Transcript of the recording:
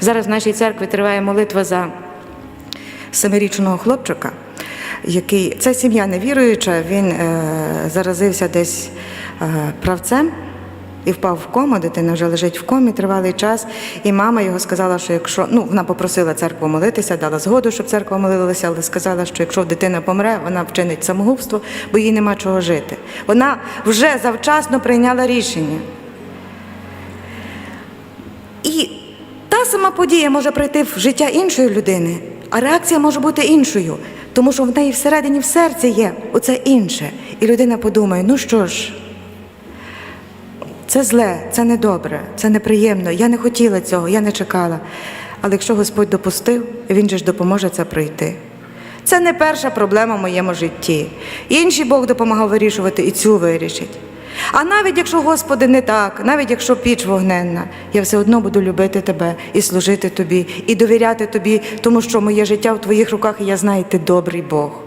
Зараз в нашій церкві триває молитва за семирічного хлопчика, який це сім'я невіруюча, він е, заразився десь е, правцем. І впав в кому, дитина вже лежить в комі тривалий час. І мама його сказала, що якщо ну вона попросила церкву молитися, дала згоду, щоб церква молилася, але сказала, що якщо дитина помре, вона вчинить самогубство, бо їй нема чого жити. Вона вже завчасно прийняла рішення. І та сама подія може прийти в життя іншої людини, а реакція може бути іншою, тому що в неї всередині в серці є оце інше. І людина подумає: ну що ж, це зле, це недобре, це неприємно. Я не хотіла цього, я не чекала. Але якщо Господь допустив, Він же ж допоможе це пройти. Це не перша проблема в моєму житті. Інший Бог допомагав вирішувати і цю вирішить. А навіть якщо, Господи, не так, навіть якщо піч вогненна, я все одно буду любити Тебе і служити Тобі, і довіряти Тобі, тому що моє життя в Твоїх руках, і я знаю, Ти добрий Бог.